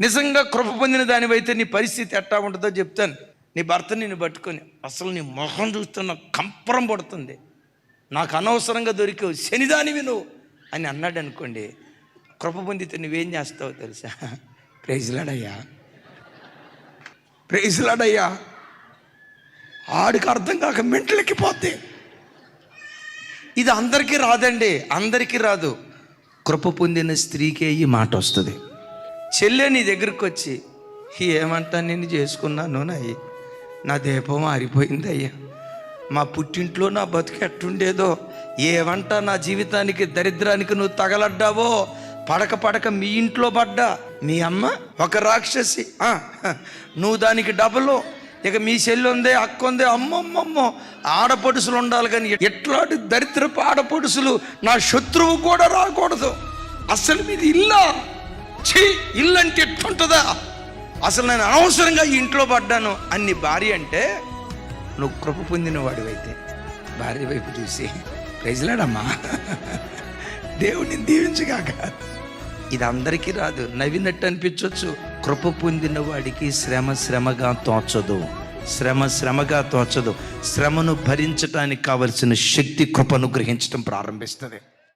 నిజంగా కృప పొందిన దానివైతే నీ పరిస్థితి ఎట్టా ఉంటుందో చెప్తాను. నీ భర్త నిన్ను పట్టుకొని అసలు నీ మొహం చూస్తున్న కంపరం పడుతుంది. నాకు అనవసరంగా దొరికావు. శనిదానివి నువ్వు అని అన్నాడు అనుకోండి కృప పొందితే నువ్వేం చేస్తావు తెలుసా? ప్రైజ్లాడయ్యా ప్రైజ్లాడయ్యా ఆడికి అర్థం కాక మెంటలెక్కిపోతే. ఇది అందరికీ రాదండి అందరికీ రాదు. కృప పొందిన స్త్రీకే ఈ మాట వస్తుంది. చెల్లె నీ దగ్గరికి వచ్చి ఏమంటా నేను చేసుకున్నాను అయ్యి నా దీపం ఆరిపోయింది అయ్యా మా పుట్టింట్లో నా బతుకు ఎట్టుండేదో? ఏమంటా నా జీవితానికి దరిద్రానికి నువ్వు తగలడ్డావో? పడక పడక మీ ఇంట్లో పడ్డా? మీ అమ్మ ఒక రాక్షసి. నువ్వు దానికి డబలు. ఇక మీ చెల్లి ఉంది అక్క ఉంది అమ్మమ్మమ్మో. ఆడపడుసులు ఉండాలి కానీ ఎట్లాంటి దరిద్రపు ఆడపడుసులు నా శత్రువు కూడా రాకూడదు. అసలు మీది ఇల్లా? చీ ఇల్లు అంటే ఎట్టుంటుందా అసలు నేను అనవసరంగా ఈ ఇంట్లో పడ్డాను. అన్ని భార్య అంటే నువ్వు కృప పొందిన వాడివైతే. భార్య వైపు చూసి ప్రజలాడమ్మా దేవుడిని దీవించగాక. ఇది అందరికీ రాదు. నవ్వినట్టు అనిపించవచ్చు కృప పొందిన వాడికి శ్రమ శ్రమగా తోచదు. శ్రమ శ్రమగా తోచదు. శ్రమను భరించడానికి కావలసిన శక్తి కృపను గ్రహించడం ప్రారంభిస్తుంది.